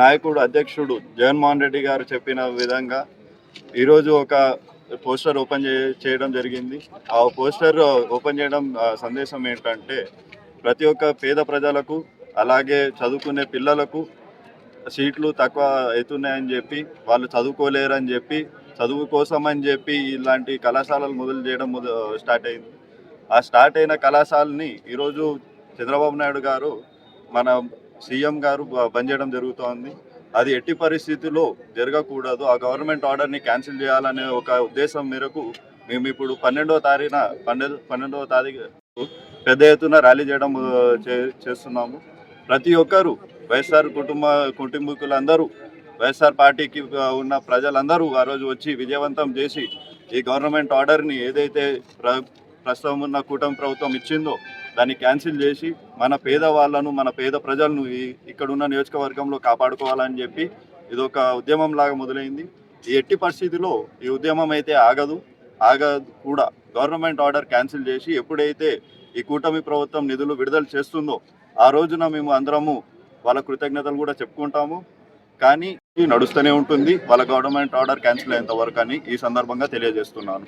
నాయకుడు అధ్యక్షుడు జగన్మోహన్ రెడ్డి గారు చెప్పిన విధంగా ఈరోజు ఒక పోస్టర్ ఓపెన్ చేయడం జరిగింది. ఆ పోస్టర్ ఓపెన్ చేయడం సందేశం ఏంటంటే ప్రతి ఒక్క పేద ప్రజలకు అలాగే చదువుకునే పిల్లలకు సీట్లు తక్కువ అవుతున్నాయని చెప్పి వాళ్ళు చదువుకోలేరని చెప్పి చదువు కోసం అని చెప్పి ఇలాంటి కళాశాలలు మొదలు చేయడం స్టార్ట్ అయింది. ఆ స్టార్ట్ అయిన కళాశాలని ఈరోజు చంద్రబాబు నాయుడు గారు మన సీఎం గారు బ- బంద్ చేయడం జరుగుతోంది. అది ఎట్టి పరిస్థితుల్లో జరగకూడదు. ఆ గవర్నమెంట్ ఆర్డర్ని క్యాన్సిల్ చేయాలనే ఒక ఉద్దేశం మేరకు మేము ఇప్పుడు పన్నెండవ తారీఖున పన్నెండు పన్నెండవ తారీఖు పెద్ద ఎత్తున ర్యాలీ చేయడం చే- చేస్తున్నాము. ప్రతి ఒక్కరూ వైఎస్ఆర్ కుటుంబ కుటుంబీకులందరూ వైఎస్ఆర్ పార్టీకి ఉన్న ప్రజలందరూ ఆ రోజు వచ్చి విజయవంతం చేసి ఈ గవర్నమెంట్ ఆర్డర్ని ఏదైతే ప్ర ప్రస్తుతం ఉన్న కూటమి ప్రభుత్వం ఇచ్చిందో దాన్ని క్యాన్సిల్ చేసి మన పేద వాళ్ళను మన పేద ప్రజలను ఇక్కడున్న ఇక్కడ ఉన్న నియోజకవర్గంలో కాపాడుకోవాలని చెప్పి ఇది ఒక ఉద్యమం లాగా మొదలైంది. ఈ ఎట్టి పరిస్థితిలో ఈ ఉద్యమం అయితే ఆగదు. ఆగదు కూడా. గవర్నమెంట్ ఆర్డర్ క్యాన్సిల్ చేసి ఎప్పుడైతే ఈ కూటమి ప్రభుత్వం నిధులు విడుదల చేస్తుందో ఆ రోజున మేము అందరము వాళ్ళ కృతజ్ఞతలు కూడా చెప్పుకుంటాము. కానీ నడుస్తూనే ఉంటుంది. వాళ్ళ గవర్నమెంట్ ఆర్డర్ క్యాన్సిల్ అయ్యేంత వరకు అని ఈ సందర్భంగా తెలియజేస్తున్నాను.